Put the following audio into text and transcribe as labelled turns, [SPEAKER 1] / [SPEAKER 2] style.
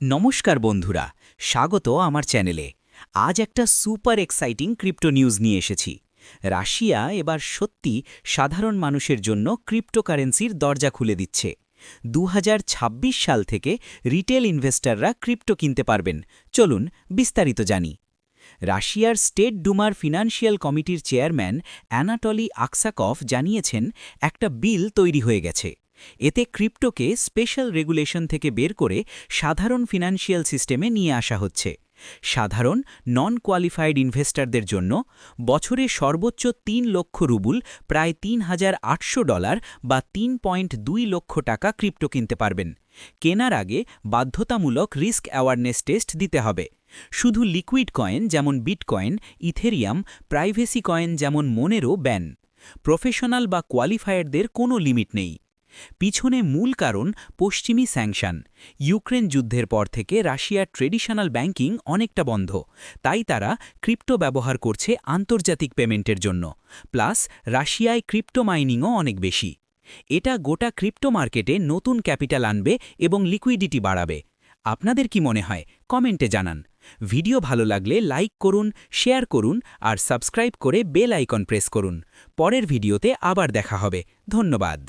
[SPEAKER 1] নমস্কার বন্ধুরা, স্বাগত আমার চ্যানেলে। আজ একটা সুপার এক্সাইটিং ক্রিপ্টো নিউজ নিয়ে এসেছি। রাশিয়া এবার সত্যি সাধারণ মানুষের জন্য ক্রিপ্টোকারেন্সির দরজা খুলে দিচ্ছে। দু হাজার ছাব্বিশ সাল থেকে রিটেল ইনভেস্টররা ক্রিপ্টো কিনতে পারবেন। চলুন বিস্তারিত জানি। রাশিয়ার স্টেট ডুমার ফিনান্সিয়াল কমিটির চেয়ারম্যান অ্যানাটলি আকসাকফ জানিয়েছেন, একটা বিল তৈরি হয়ে গেছে। এতে ক্রিপ্টোকে স্পেশাল রেগুলেশন থেকে বের করে সাধারণ ফিনান্সিয়াল সিস্টেমে নিয়ে আসা হচ্ছে। সাধারণ নন কোয়ালিফাইড ইনভেস্টরদের জন্য বছরে সর্বোচ্চ তিন লক্ষ রুবুল, প্রায় তিন হাজার আটশো ডলার বা তিন পয়েন্ট দুই লক্ষ টাকা ক্রিপ্টো কিনতে পারবেন। কেনার আগে বাধ্যতামূলক রিস্ক অ্যাওয়ারনেস টেস্ট দিতে হবে। শুধু লিকুইড কয়েন যেমন বিটকয়েন, ইথেরিয়াম, প্রাইভেসি কয়েন যেমন মনেরও ব্যান। প্রফেশনাল বা কোয়ালিফায়ারদের কোনো লিমিট নেই। পিছনে মূল কারণ পশ্চিমী স্যাংশন। ইউক্রেন যুদ্ধের পর থেকে রাশিয়ার ট্রেডিশনাল ব্যাংকিং অনেকটা বন্ধ। তাই তারা ক্রিপ্টো ব্যবহার করছে আন্তর্জাতিক পেমেন্টের জন্য। প্লাস রাশিয়ায় ক্রিপ্টো মাইনিংও অনেক বেশি। এটা গোটা ক্রিপ্টো মার্কেটে নতুন ক্যাপিটাল আনবে এবং লিকুইডিটি বাড়াবে। আপনাদের কি মনে হয়? কমেন্টে জানান। ভিডিও ভালো লাগলে লাইক করুন, শেয়ার করুন আর সাবস্ক্রাইব করে বেল আইকন প্রেস করুন। পরের ভিডিওতে আবার দেখা হবে। ধন্যবাদ।